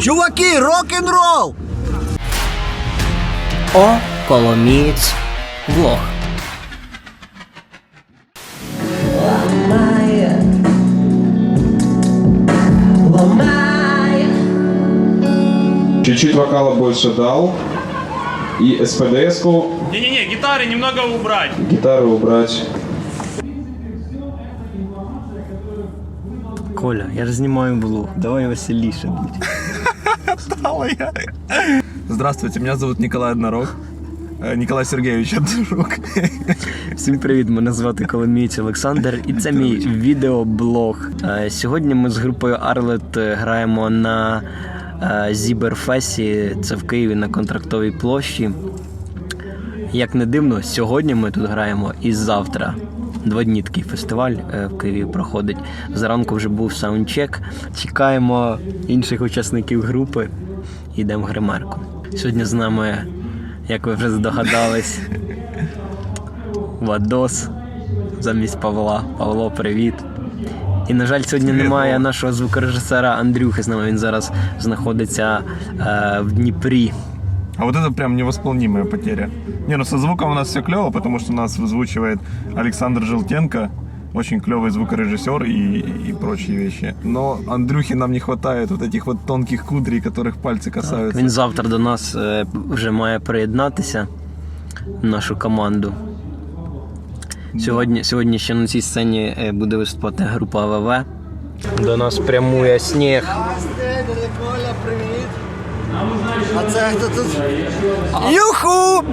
Чуваки, рок-н-рол! О, Коломієць влог. Чуть-чуть вокала больше дал. И СПДС-ку, Не-не-не, гитары немного убрать. гитару убрать. Коля, я ж знімаю влог, давай веселіше будь. Здравствуйте, меня зовут Николай Однорог. Э, Николай Сергеевич Однорог. Всім привіт, мене звати Коломієць Олександр, і це мій відеоблог. Е, Сьогодні ми з групою Арлет граємо на е, Зіберфесі, це в Києві на контрактовій площі. Як не дивно, сьогодні ми тут граємо і завтра. Два дні такий фестиваль е, в Києві проходить. Зранку вже був саундчек. Чекаємо інших учасників групи. Йдемо в гримерку. Сьогодні з нами, як ви вже здогадались, Вадос замість Павла. Павло, привіт. І, на жаль, сьогодні немає нашого звукорежисера Андрюхи з нами. Він зараз знаходиться е, в Дніпрі. А вот это прям невосполнимая потеря. Не, ну со звуком у нас все клево, потому что нас вызвучивает Александр Желтенко, очень клевый звукорежиссер и, и прочие вещи. Но Андрюхи нам не хватает вот этих вот тонких кудрей, которых пальцы касаются. Він завтра до нас е, вже має приєднатися в нашу команду. Сьогодні, сьогодні ще на цій сцені е, буде виступати група АВВ. До нас прямує сніг. Коля, привіт. А це хто тут? Юху!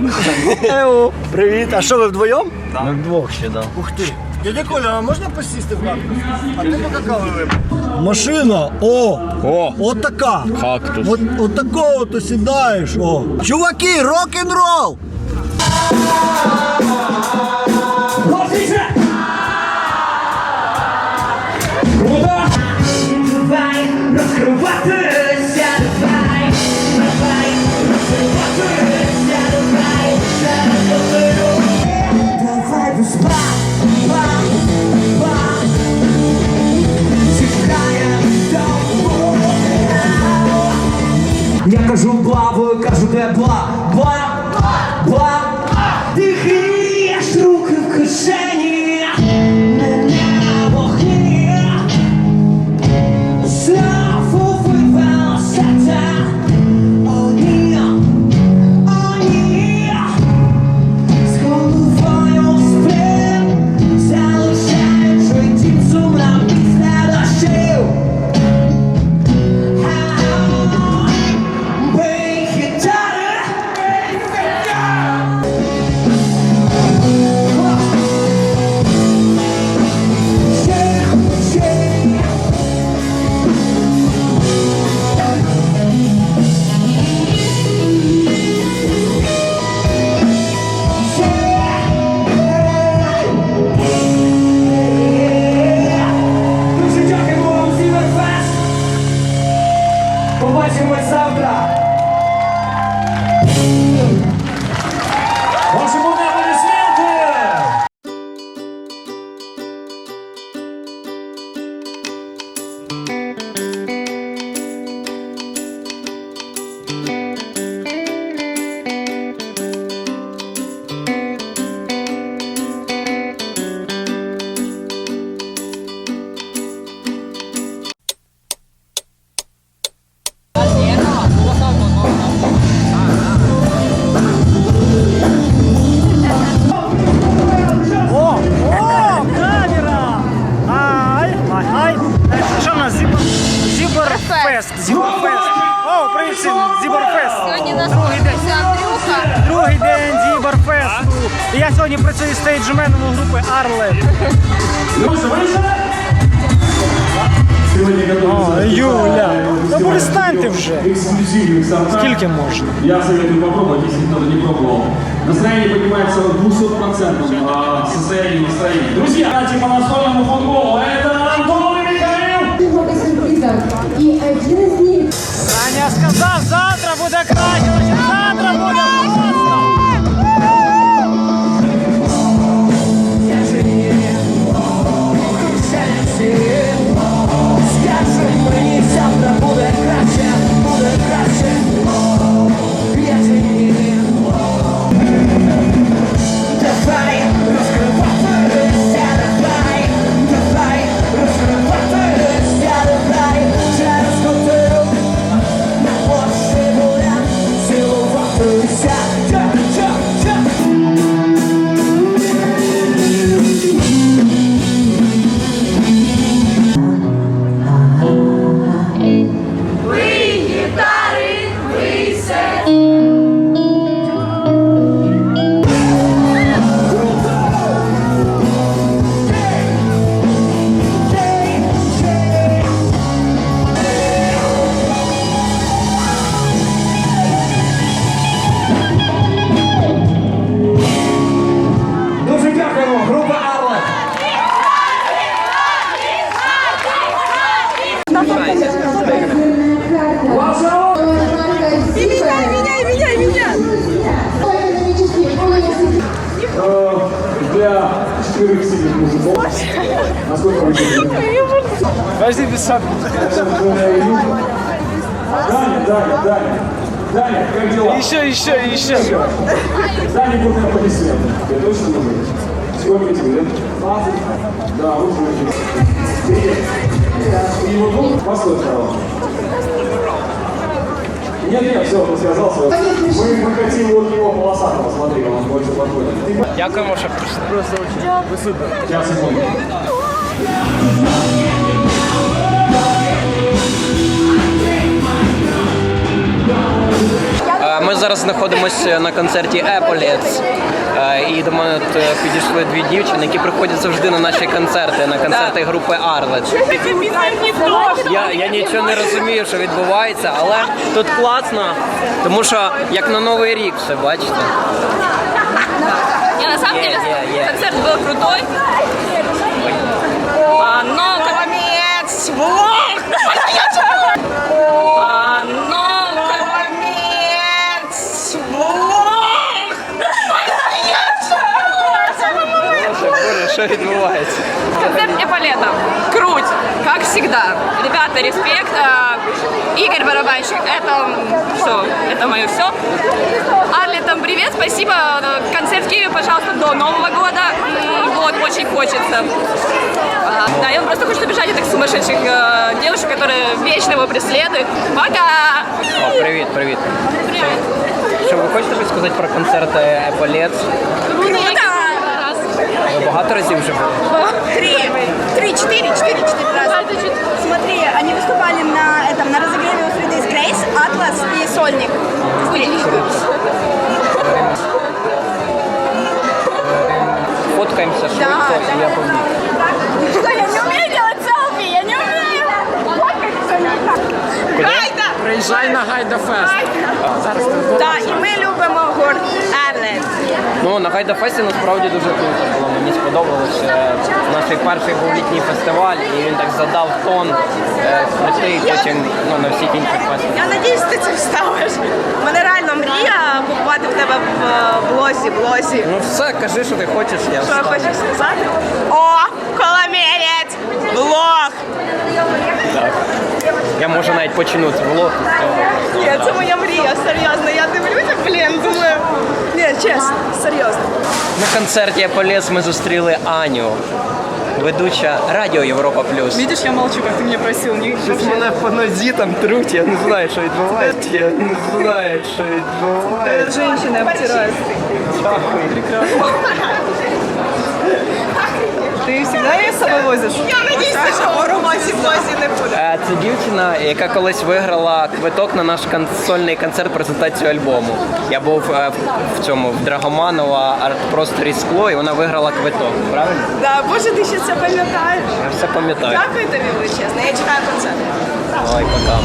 Еу, Привіт, а що ви вдвоєм? Ми вдвох ще дав. Ух ти. Дядя Коля, а можна посісти в кактус? А ти по какао випив? Машина, о! О! От така. Кактус. От, от такого то сідаєш, о. Чуваки, рок-н-рол! Зіберфест. Зіберфест. О, привіт всім. Зіберфест. Сьогодні нас Другий день. Андрюха. Другий день Зіберфесту. І я сьогодні працюю стейджменом у групи Арлет. О, Юля, ну перестаньте вже. Скільки можна? Я советую попробовать, если кто-то не пробовал. Настроение поднимается 200% а, состояние настроения. Друзья, типа настольному футболу, это Саня сказав, завтра буде краще, шестерых сильных мужиков. Насколько вы сильны? Подожди, без шапки. Даня, Даня, Даня. Даня, как дела? Еще, еще, еще. Даня будет аплодисменты. Я точно мужик? Сколько тебе лет? 20. Да, вот мужик. Привет. Ты его друг? Постой, справа. Нет, нет, все, он сказал свое. Мы, мы хотим вот его полосатого, смотри, он больше подходит. Ты Дякуємо, що прийшли. Просто дуже. Сейчас, секунду. Е, Ми зараз знаходимося на концерті Epaulets. Е, І до мене підійшли дві дівчини, які приходять завжди на наші концерти, на концерти групи Arlet. Я, я нічого не розумію, що відбувається, але тут класно, тому що як на Новий рік все, бачите. Не, на самом Yeah, деле yeah, yeah. концерт был крутой. А, відбувається? Концерт Эполета. Круть, как всегда. Ребята, респект. А, Игорь Барабанщик, это все, это мое все. Арли, там привет, спасибо. Концерт в Киеве, пожалуйста, до Нового года. М, Вот, очень хочется. А, Да, и он просто хочет убежать от этих сумасшедших э, девушек, которые вечно его преследуют. Пока! О, привіт, привіт. Що ви хочете щось сказати про концерти Epaulets? Ви багато разів вже були? Три. Три, четыре, четыре, четыре раза. Смотри, они выступали на этом, на разогреве у Фриды из Грейс, Атлас и Сольник. Фоткаємося швидко, і я побіг. Что, я не умею делать селфи, я не умею. Гайда! Приїжджай на Гайда Фест. Так, і ми любимо гурт Арлет. Ну, на Гайда Фесті насправді дуже круто було. Мені сподобалося. Наш перший був літній фестиваль, і він так задав тон е, крутий потім ну, на всіх інших фестивалях. Я надіюсь, ти це вставиш. У мене реально мрія побувати в тебе в е, блозі, блозі. Ну все, кажи, що ти хочеш, я Що я встану. хочу сказати? О, коломієць! Блог! Я можу навіть починути влог. з цього. Ні, це чесно, серйозно. На концерті Epaulets ми зустріли Аню, ведуча Радіо Європа Плюс. Видиш, я молчу, як ти мене просив. Ні, Щось мене по нозі там труть, я не знаю, що відбувається. Я не знаю, що відбувається. Женщини обтирають. Ти завжди її з собою возиш? Я надіюся, що у роботі блозі не буде. Е, Це дівчина, яка колись виграла квиток на наш кон- сольний концерт презентацію альбому. Я був е, в цьому в Драгоманова арт-просторі скло, і вона виграла квиток. Правильно? Да, боже, ти ще це пам'ятаєш. Я все пам'ятаю. Дякую тобі величезно, я чекаю концерт. Ой, пока.